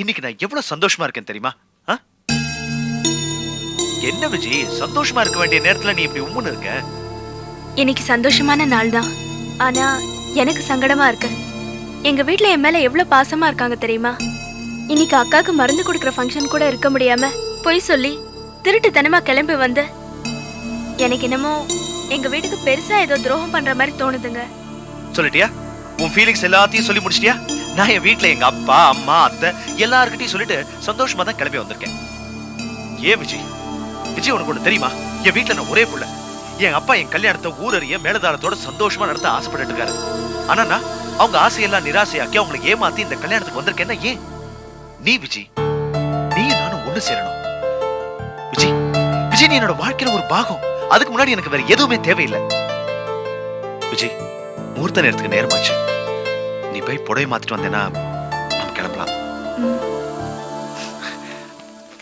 இன்னைக்கு நான் எவ்வளவு சந்தோஷமா இருக்கேன் தெரியுமா? என்ன விஜி சந்தோஷமா இருக்க வேண்டிய நேரத்துல நீ இப்படி உம்முன்னு இருக்க? இன்னைக்கு சந்தோஷமான நாள் தான் ஆனா எனக்கு சங்கடமா இருக்கு. எங்க வீட்ல என் மேல எவ்வளவு பாசமா இருக்காங்க தெரியுமா? இன்னைக்கு அக்காக்கு மருந்து கொடுக்கற ஃபங்க்ஷன் கூட இருக்க முடியாம பொய் சொல்லி திருட்டுத்தனமா கிளம்பி வந்து. எனக்கு என்னமோ எங்க வீட்டுக்கு பெருசா ஏதோ துரோகம் பண்ற மாதிரி தோணுதுங்க. சொல்லிட்டியா? உன் ஃபீலிங்ஸ் எல்லாத்தையும் சொல்லி முடிச்சிட்டியா? நான் என் வீட்டில் எங்க அப்பா அம்மா அத்தை எல்லாருக்கிட்டையும் சொல்லிட்டு சந்தோஷமாக தான் கிளம்பி வந்திருக்கேன். ஏன் விஜய்? விஜய் உனக்கு ஒண்ணு தெரியுமா? என் வீட்டில் நான் ஒரே புள்ள. என் அப்பா என் கல்யாணத்தை ஊரறிய மேலதாரத்தோட சந்தோஷமா நடத்த ஆசைப்பட்டுட்டு இருக்காரு. ஆனா நான் அவங்க ஆசையெல்லாம் நிராசையாக்கி அவங்களை ஏமாத்தி இந்த கல்யாணத்துக்கு வந்திருக்கேன்னா ஏன்? நீ விஜய் நீ நானும் ஒண்ணு சேரணும். விஜய் விஜய் நீ என்னோட வாழ்க்கையில ஒரு பாகம். அதுக்கு முன்னாடி எனக்கு வேற எதுவுமே தேவையில்லை. விஜய் முகூர்த்த நேரத்துக்கு நேரமாச்சு. போய் புடவை மாத்திட்டு வந்தேன்னா நம்ம கிளம்பலாம்.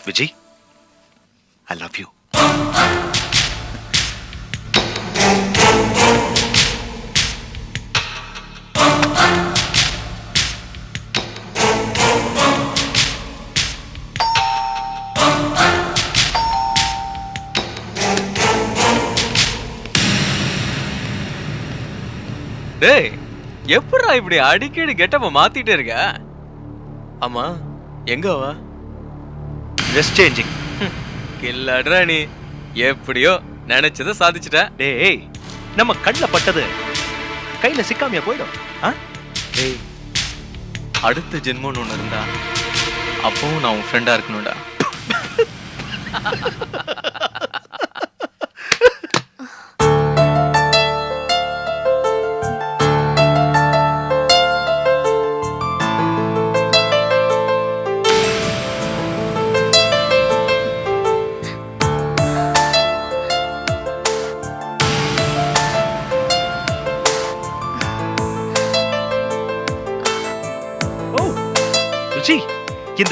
விஜய் ஐ லவ் யூ எப்படா இப்படி அடிக்கடி கெட்டப்ப மாத்திட்டே இருக்க? ஆமா எங்க அவ ட்ரெஸ் சேஞ்சிங் கில்லடுறா நீ. எப்படியோ நினைச்சதை சாதிச்சிட்ட. டேய் நம்ம கண்ணுல பட்டது கையில சிக்காமையா போயிடும்? டேய் அடுத்த ஜென்மம்னு ஒண்ணு இருந்தா அப்பவும் நான் உன் ஃப்ரெண்டா இருக்கணும்டா.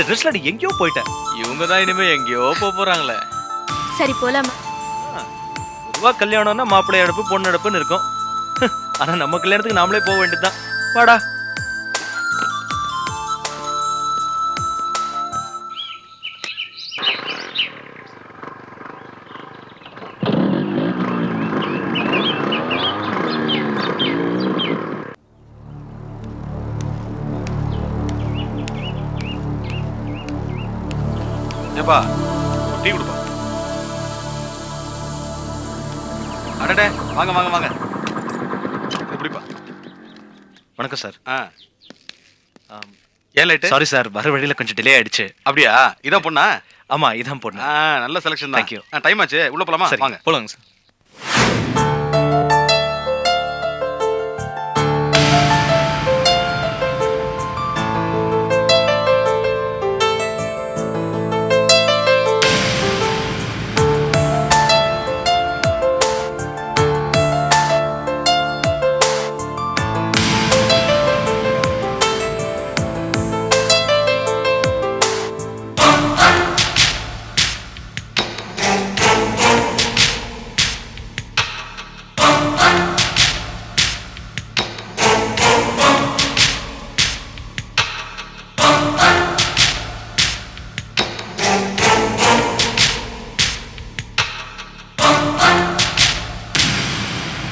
இந்த ட்ரெஸ்ல நீ எங்கேயோ போயிட்ட இவங்க தான் இனிமே எங்கேயோ போக போறாங்களே. சரி போலாமா. பொதுவா கல்யாணம்னா மாப்பிள்ளை அடுப்பு பொண்ணு அடுப்புன்னு இருக்கும். ஆனா நம்ம கல்யாணத்துக்கு நாமளே போக வேண்டியதுதான். வாடா. ஏப்பா டீ கொடுப்பா அடடே வாங்க வாங்க வாங்க. எப்படிப்பா வணக்கம் சார். ஆ. ஏன் லைட்டு சாரி சார் வர வழியில கொஞ்சம் டிலே ஆயிடுச்சு. அப்படியா? இதான் பொண்ணா? ஆமா இதான் பொண்ணு. ஆ நல்ல செலெக்ஷன் you. டைம் ஆச்சு. உள்ள போலாமா? சரி. வாங்க. போலாங்க சார்.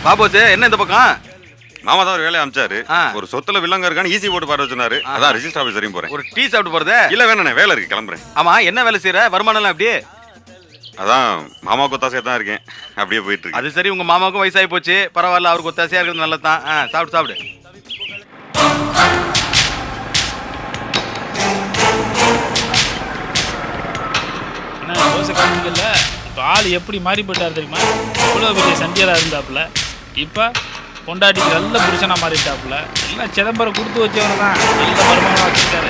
பாபோச்சு என்ன இந்த பக்கம்? மாமா தான் ஒரு வேலையை அமிச்சாரு ஆ. ஒரு சொத்துல வில்லங்க இருக்கான்னு ஈஸி போட்டு பாரு சொன்னாரு. அதான் ரிஜிஸ்டர் ஆஃபீஸ் வரையும் போறேன். ஒரு டீ சாப்பிட்டு போறதே? இல்ல வேணாண்ணே வேலை இருக்கு கிளம்புறேன். ஆமா என்ன வேலை செய்யற வருமானம் அப்படியே அதான் மாமா கொத்தாசையா தான் இருக்கேன். அப்படியே போயிட்டு இருக்கு. அது சரி உங்க மாமாவுக்கும் வயசாகி போச்சு. பரவாயில்ல அவருக்கு ஒத்தாசையா இருக்கிறது நல்லது தான். ஆ சாப்பிடு தோசை காமிக்கல இப்போ ஆள் எப்படி மாறி போயிட்டார் தெரியுமா? இவ்வளோ பெரிய சண்டியராக இருந்தாப்புல. இப்போ பொண்டாட்டிக்கு நல்ல புருஷனாக மாறிட்டாப்புல. எல்லாம் சிதம்பரம் கொடுத்து வச்சவங்க தான் நல்ல வருமானம் வச்சுருக்காரு.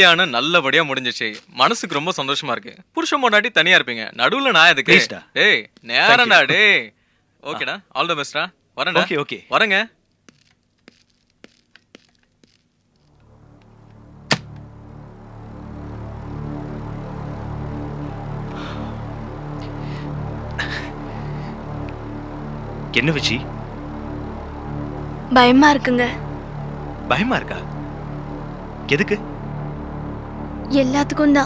கல்யாணம் நல்லபடியா முடிஞ்சிச்சு. மனசுக்கு ரொம்ப சந்தோஷமா இருக்கு. புருஷன் பொண்டாட்டி தனியா இருப்பீங்க. நடுவுல நான் எதுக்கு? Please டா. டேய் நேரம்டா டேய். ஓகேடா. ஆல் தி பெஸ்டா வரேன்டா. Okay, okay. வரேங்க. என்ன விஜி? பயமா இருக்குங்க. பயமா இருக்கா? எதுக்கு? ಎಲ್ಲದಕ್ಕೊಂದ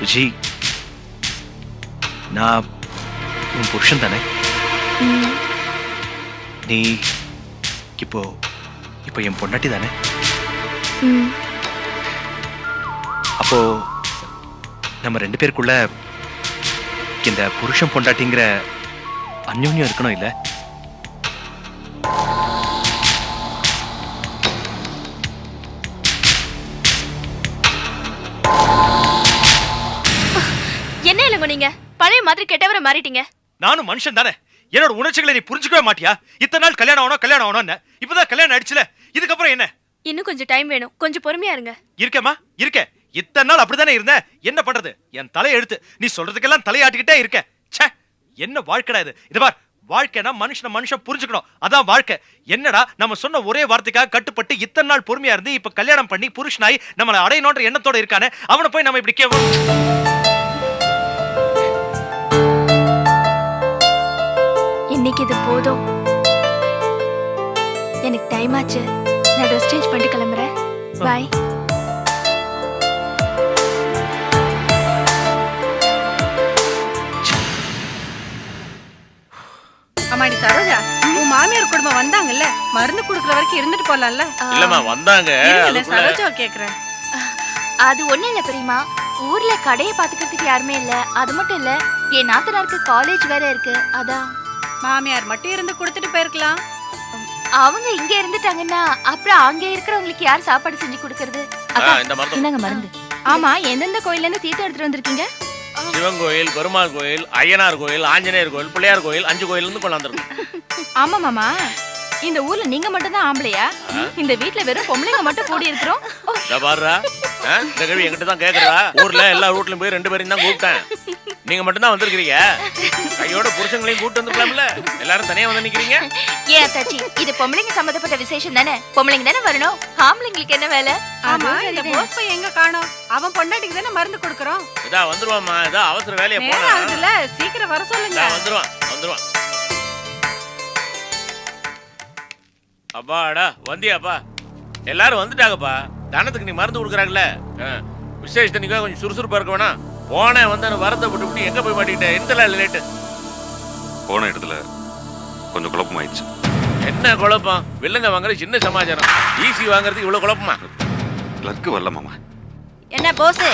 விஜி நான் உன் புருஷன் தானே? நீ இப்போ இப்போ என் பொண்டாட்டி தானே. அப்போ நம்ம ரெண்டு பேருக்குள்ள இந்த புருஷன் பொண்டாட்டிங்கிற அந்யோன்யம் இருக்கணும் இல்ல? இல்லைங்க நீங்க. பழைய மாதிரி கெட்டவரை மாறிட்டீங்க. நானும் மனுஷன் தானே. என்னோட உணர்ச்சிகளை நீ புரிஞ்சுக்கவே மாட்டியா? இத்தனை நாள் கல்யாணம் ஆகணும் கல்யாணம் ஆகணும் இப்பதான் கல்யாணம் ஆயிடுச்சுல. இதுக்கப்புறம் என்ன? இன்னும் கொஞ்சம் டைம் வேணும். கொஞ்சம் பொறுமையா இருங்க. இருக்கேம்மா இருக்க இத்தனை நாள் அப்படித்தானே இருந்தேன். என்ன பண்றது? என் தலையை எடுத்து. நீ சொல்றதுக்கெல்லாம் தலையாட்டிக்கிட்டே இருக்க. ச்சே என்ன வாழ்க்கைடா இது? இது பார் வாழ்க்கைனா மனுஷன மனுஷன் புரிஞ்சுக்கணும். அதான் வாழ்க்கை. என்னடா நம்ம சொன்ன ஒரே வார்த்தைக்காக கட்டுப்பட்டு இத்தனை நாள் பொறுமையா இருந்து இப்ப கல்யாணம் பண்ணி புருஷனாய் நம்மளை அடையணுன்ற எண்ணத்தோட இருக்கானே அவனை போய் நம்ம இப்படி கே இன்னைக்கு இது போதும். எனக்கு டைம் ஆச்சு. நான் ட்ரெஸ் சேஞ்ச் பண்ணிட்டு கிளம்புறேன். பாய் அம்மாடி சரோஜா உன் மாமியார் குடும்பம் வந்தாங்கல்ல? மருந்து குடுக்குற வரைக்கும் இருந்துட்டு போலாம்ல? இல்லம்மா வந்தாங்க. இல்ல சரோஜா கேக்குறேன். அது ஒண்ணும் இல்ல பெரியமா. ஊர்ல கடையை பாத்துக்கிறதுக்கு யாருமே இல்ல. அது மட்டும் இல்ல என் நாத்தனாருக்கு காலேஜ் வேற இருக்கு. அதான். மாமியார் மட்டும் இருந்து கொடுத்துட்டு போயிருக்கலாம். அவங்க இங்க இருந்துட்டாங்கன்னா அப்புறம் அங்க இருக்கிறவங்களுக்கு யார் சாப்பாடு செஞ்சு கொடுக்கறது? என்னங்க மருந்து. ஆமா எந்தெந்த கோயில்ல இருந்து தீர்த்தம் எடுத்துட்டு வந்திருக்கீங்க? சிவன் கோயில் பெருமாள் கோயில் ஐயனார் கோயில் ஆஞ்சநேயர் கோயில் பிள்ளையார் கோயில் அஞ்சு கோயில் இருந்து கொண்டாந்துருக்கோம். ஆமா மாமா. இந்த ஊர்ல நீங்க மட்டும் தான் ஆம்பளையா இந்த வீட்ல வெறும் பொம்பளைங்க மட்டும் கூடி இருக்கிறோம் இந்த பாருடா. இந்த கேள்வி என்கிட்ட தான் கேக்குறா. ஊர்ல எல்லா வீட்லயும் போய் ரெண்டு பேரையும் தான் கூப்பிட்டேன். நீங்க மட்டும் தான் வந்திருக்கீங்க கையோட புருஷங்களையும் கூப்பிட்டு வந்துக்கலாம்ல. எல்லாரும் தனியா வந்து நிக்கிறீங்க? ஏன் தாச்சி இது பொம்பளைங்க சம்பந்தப்பட்ட விசேஷம் தானே? பொம்பளைங்க தானே வரணும்? ஆம்பளைங்களுக்கு என்ன வேலை? ஆமா இந்த போஸ் பையன் எங்க காணோம்? அவன் பொண்டாட்டிக்கு தானே மருந்து கொடுக்கறோம். இதா வந்துருவாம்மா. இதா அவசர வேலையை போனா சீக்கிரம் வர சொல்லுங்க. வந்துருவான் வந்துருவான். அப்பாடா வந்தியாப்பா. எல்லாரும் வந்துட்டாங்கப்பா. தானத்துக்கு நீ மருந்து கொடுக்குறாங்கல்ல. விசேஷத்தனிக்கா கொஞ்சம் சுறுசுறுப்பா இருக்க வேணாம். போனேன் வந்து வரத்தை விட்டு விட்டு எங்க போய் மாட்டிக்கிட்டேன் எந்த லேட்டு. போன இடத்துல கொஞ்சம் குழப்பமாயிடுச்சு. என்ன குழப்பம்? வில்லங்க வாங்குறது சின்ன சமாச்சாரம். ஈசி வாங்குறதுக்கு இவ்வளவு குழப்பமா? கிளர்க்கு வரல மாமா. என்ன போஸ்?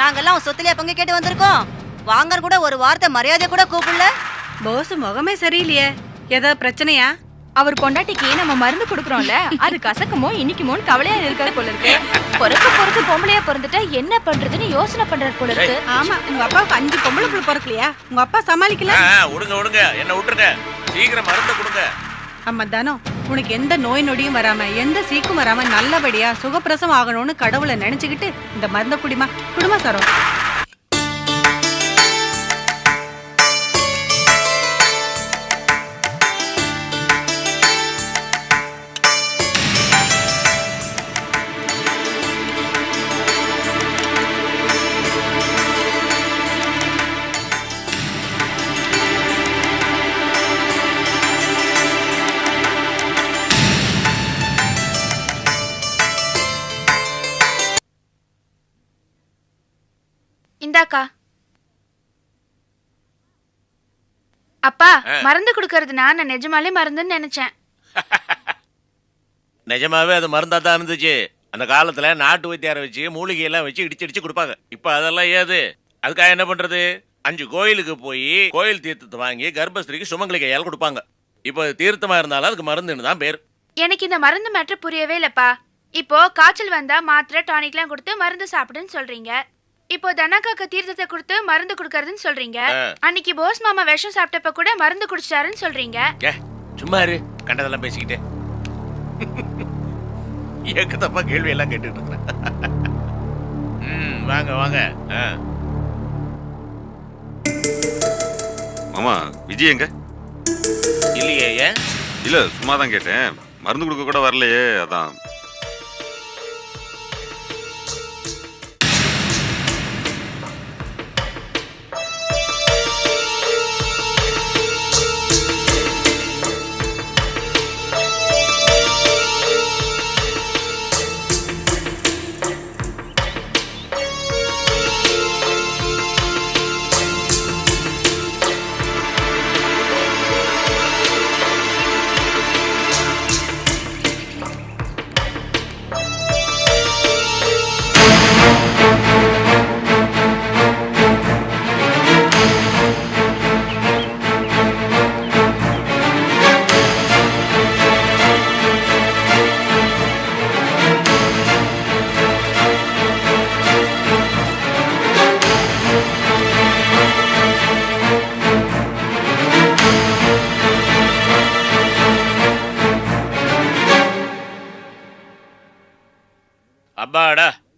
நாங்கெல்லாம் சொத்துலயே பங்கு கேட்டு வந்திருக்கோம். வாங்கற கூட ஒரு வார்த்தை மரியாதை கூட கூப்பிடல. போஸ் முகமே சரியில்லையே. ஏதாவது பிரச்சனையா? அவர் பொண்டாட்டிக்கு நம்ம மருந்து கொடுக்கறோம்ல அது கசக்குமோ இனிக்குமோன்னு கவலையா இருக்காது போல இருக்கு. பொறுக்க பொறுக்க பொம்பளையா பிறந்துட்டா என்ன பண்றதுன்னு யோசனை பண்றாரு போல இருக்கு. ஆமா உங்க அப்பாவுக்கு அஞ்சு பொம்பளை புள்ள பிறக்கலையா? உங்க அப்பா சமாளிக்கல? விடுங்க விடுங்க. என்ன விட்டுருங்க. சீக்கிரம் மருந்தை கொடுங்க. அம்மா தானோ உனக்கு எந்த நோய் நொடியும் வராம எந்த சீக்கும் வராம நல்லபடியா சுகப்பிரசவம் ஆகணும்னு கடவுளை நினைச்சுக்கிட்டு இந்த மருந்த குடிமா. குடுமா சரோ அப்பா. மருந்து கொடுக்கறது நான் நிஜமாலே மருந்துன்னு நினைச்சேன். நிஜமாவே அது மருந்தா தான் இருந்துச்சு. அந்த காலத்துல நாட்டு வைத்தியாரை வச்சு மூலிகையெல்லாம் வச்சு இடிச்சு இடிச்சு கொடுப்பாங்க. இப்ப அதெல்லாம் ஏது? அதுக்காக என்ன பண்றது? அஞ்சு கோயிலுக்கு போய் கோயில் தீர்த்தத்தை வாங்கி கர்ப்பஸ்திரிக்கு சுமங்கலி கையால் கொடுப்பாங்க. இப்போ தீர்த்தமா இருந்தாலும் அதுக்கு மருந்துன்னு தான் பேர். எனக்கு இந்த மருந்து மேட்ரு புரியவே இல்லப்பா. இப்போ காய்ச்சல் வந்தா மாத்திரை டானிக்லாம் கொடுத்து மருந்து சாப்பிடுன்னு சொல்றீங்க. இப்போ தனக்காக்க தீர்த்தத்தை கொடுத்து மருந்து கொடுக்கறதுன்னு சொல்றீங்க. அன்னைக்கு போஸ் மாமா விஷம் சாப்பிட்டப்ப கூட மருந்து குடிச்சிட்டாருன்னு சொல்றீங்க. சும்மா இரு. கண்டதெல்லாம் பேசிக்கிட்டே. ஏக்கு தப்பா கேள்வி எல்லாம் கேட்டுட்டு இருக்கிறேன். ம் வாங்க வாங்க. ஆ. மாமா விஜய் எங்க? இல்லையே ஏன்? இல்ல சும்மா தான் கேட்டேன். மருந்து கொடுக்க கூட வரலையே அதான்.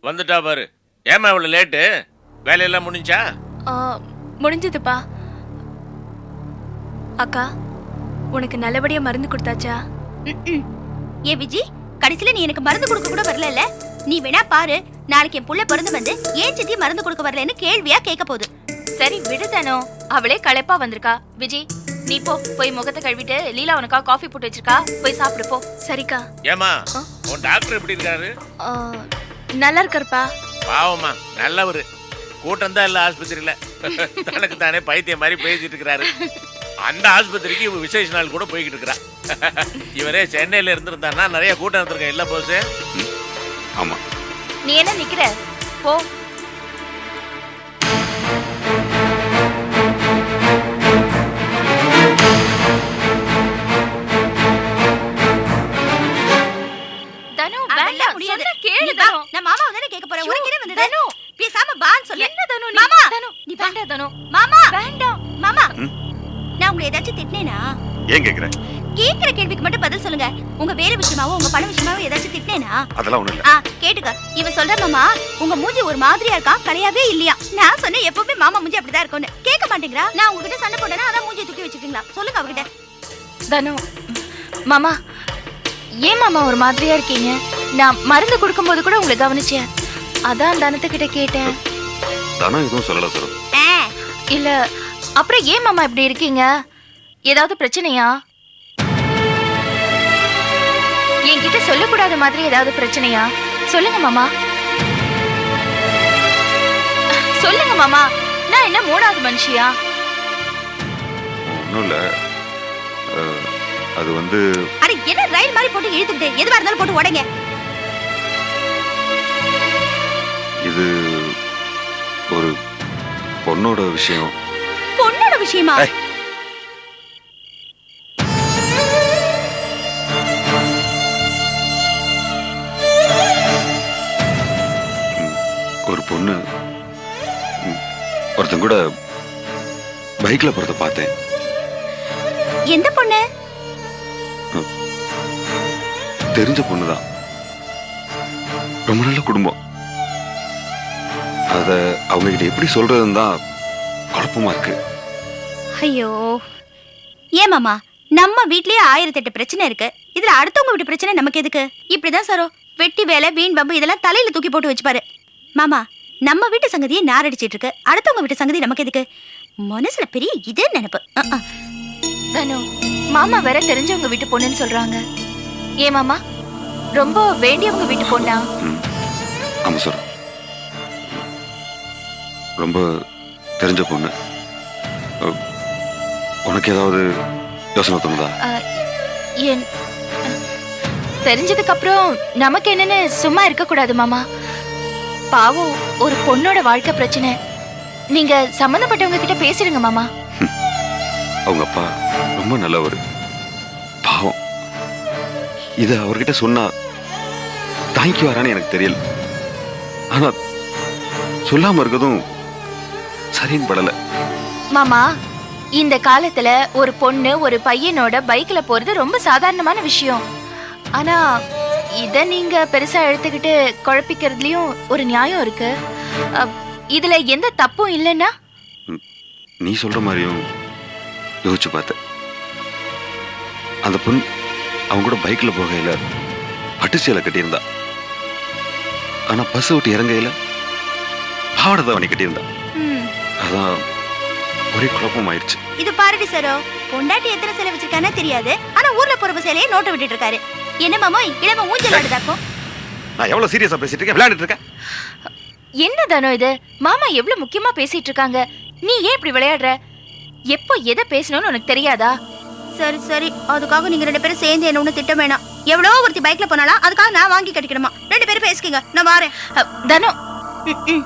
வந்துட்டா பாரு. ஏமா இவ்வளவு லேட்டு வேலையெல்லாம் முடிஞ்சா? ஆ, முடிஞ்சதுப்பா. அக்கா உனக்கு நல்லபடியா மருந்து கொடுத்தாச்சா? ஏ விஜி கடைசில நீ எனக்கு மருந்து கொடுக்க கூட வரல நீ வேணா பாரு நாளைக்கு என் புள்ள பிறந்து வந்து ஏன் சித்தி மருந்து கொடுக்க வரலன்னு கேள்வியா கேட்க போகுது. சரி விடுதானோ அவளே களைப்பா வந்திருக்கா. விஜய் நீ போ. போய் முகத்தை கழுவிட்டு லீலா உனக்கா காஃபி போட்டு வச்சிருக்கா. போய் சாப்பிடு போ. சரிக்கா. ஏமா உன் டாக்டர் எப்படி இருக்காரு? ஆ, நல்லா இருக்காருப்பா பாவமா நல்லவரு. கூட்டம் தான் இல்ல ஆஸ்பத்திரியில. தனக்கு தானே பைத்தியம் மாதிரி பேசிட்டு இருக்கிறாரு. அந்த ஆஸ்பத்திரிக்கு இவ விசேஷ நாள் கூட போய்கிட்டு இருக்கிறா இவரே சென்னையில இருந்திருந்தாருன்னா நிறைய கூட்டம் இருந்திருக்கேன் இல்ல போஸ்? ஆமா. நீ என்ன நிக்கிற? போ. போறேன் உனக்கு என்ன வந்தது? தனு! பேசாம பான்னு சொல்லு. என்ன தனு நீ? மாமா! தனு நீ வேண்டாம் தனு. மாமா! வேண்டாம். மாமா? நான் உங்களை ஏதாச்சும் திட்டினேனா? ஏன் கேக்குற? கேக்குற கேள்விக்கு மட்டும் பதில் சொல்லுங்க. உங்க வேற விஷயமாவோ உங்க பண விஷயமாவோ ஏதாச்சும் திட்டினேனா? அதெல்லாம் ஒண்ணும் இல்ல. ஆ கேட்டுக்க. இவன் சொல்ற மாமா உங்க மூஞ்சி ஒரு மாதிரியா இருக்கா? கலையாவே இல்லையா? நான் சொன்னேன் எப்பவுமே மாமா மூஞ்சி அப்படிதான் இருக்கும்னு. கேட்க மாட்டேங்கிறா? நான் உங்ககிட்ட சண்டை போட்டேன்னா அதான் மூஞ்சி தூக்கி வச்சுக்கீங்களா சொல்லுங்க அவகிட்ட. தனு மாமா ஏன் மாமா ஒரு மாதிரியா இருக்கீங்க? நான் மருந்து கொடுக்கும்போது கூட உங்களை கவனிச்சேன். அதான் தனத்துக்கிட்ட கேட்டேன். தானும் எதுவும் சொல்லல சார். ஆ, இல்ல அப்புறம் ஏன் மாமா இப்படி இருக்கீங்க? ஏதாவது பிரச்சனையா? என்கிட்ட சொல்லக்கூடாத மாதிரி ஏதாவது பிரச்சனையா? சொல்லுங்க மாமா. சொல்லுங்க மாமா. நான் என்ன மூணாவது மனுஷியா? ஒன்றும் இல்லை. அது வந்து அட என்ன ரயில் மாதிரி போட்டு இழுத்துக்கிட்டு எதுவா இருந்தாலும் போட்டு உடைங்க இது ஒரு பொண்ணோட விஷயம். பொண்ணோட விஷயமா? ஒரு பொண்ணு. ஒருத்தன் கூட பைக்ல போறத பார்த்தேன். எந்த பொண்ணு? தெரிஞ்ச பொண்ணுதான். ரொம்ப நல்ல குடும்பம். அத அவங்க கிட்ட எப்படி சொல்றதுன்னு தான் குழப்பமா இருக்கு. ஐயோ. ஏன் மாமா? நம்ம வீட்லயே ஆயிரத்தி எட்டு பிரச்சனை இருக்கு. இதுல அடுத்தவங்க வீட்டு பிரச்சனை நமக்கு எதுக்கு? இப்படிதான் சரோ. வெட்டி வேலை வீண் பம்பு இதெல்லாம் தலையில தூக்கி போட்டு வச்சுப்பாரு. மாமா நம்ம வீட்டு சங்கதியை நாரடிச்சிட்டு இருக்கு. அடுத்தவங்க வீட்டு சங்கதி நமக்கு எதுக்கு? மனசுல பெரிய இதே நினைப்பு. தனு மாமா வேற தெரிஞ்சவங்க வீட்டு பொண்ணுன்னு சொல்றாங்க. ஏன் மாமா? ரொம்ப வேண்டியவங்க வீட்டு பொண்ணா. ஆமா சார். ரொம்ப தெரிஞ்ச பொண்ணு. உனக்கு ஏதாவது யோசனை தோணுதா? தெரிஞ்சதுக்கு அப்புறம் நமக்கு என்னன்னு சும்மா இருக்க கூடாது மாமா. பாவம் ஒரு பொண்ணோட வாழ்க்கை பிரச்சனை. நீங்க சம்பந்தப்பட்டவங்க கிட்ட பேசிடுங்க மாமா. அவங்க அப்பா ரொம்ப நல்லவர். பாவம். இதை அவர்கிட்ட சொன்னா தாங்கி வரான்னு எனக்கு தெரியல. ஆனா சொல்லாம இருக்கதும் சரின்னு படல மாமா இந்த காலத்துல ஒரு பொண்ணு ஒரு பையனோட பைக்ல போறது ரொம்ப சாதாரணமான விஷயம். ஆனா இத நீங்க பெருசா எடுத்துக்கிட்டு குழப்பிக்கிறதுலயும் ஒரு நியாயம் இருக்கு. அ, இதுல எந்த தப்பும் இல்லைன்னா? நீ சொல்ற மாதிரியும் யோசிச்சு பார்த்தேன். அந்த பொண்ணு அவங்க கூட பைக்ல போகையில பட்டு சேலை கட்டியிருந்தா. ஆனா பஸ் விட்டு இறங்கையில பாவாடை தாவணி கட்டியிருந்தா. ம். அதான் ஒரே குழப்பம் ஆயிடுச்சு இது பாருடி சரோ பொண்டாட்டி எத்தனை சேலை வச்சிருக்கானே தெரியாது. ஆனா ஊர்ல போற சேலையை நோட்டு விட்டுட்டு இருக்காரு என்ன மாமா இளம ஊஞ்சல் ஆடுதாக்கும் நான் எவ்வளவு சீரியஸா பேசிட்டு இருக்கேன் விளையாடிட்டு இருக்கேன் என்ன தானோ இது? மாமா எவ்வளவு முக்கியமா பேசிட்டு இருக்காங்க நீ ஏன் இப்படி விளையாடுற? எப்போ எதை பேசணும்னு உனக்கு தெரியாதா? சரி சரி. அதுக்காக நீங்க ரெண்டு பேரும் சேர்ந்து என்ன ஒண்ணு திட்டம் வேணாம். எவ்வளோ ஒருத்தி பைக்ல போனாலும் அதுக்காக நான் வாங்கி கட்டிக்கணுமா? ரெண்டு பேரும் பேசிக்கங்க. நான் வாரேன். தனு. ம், ம்.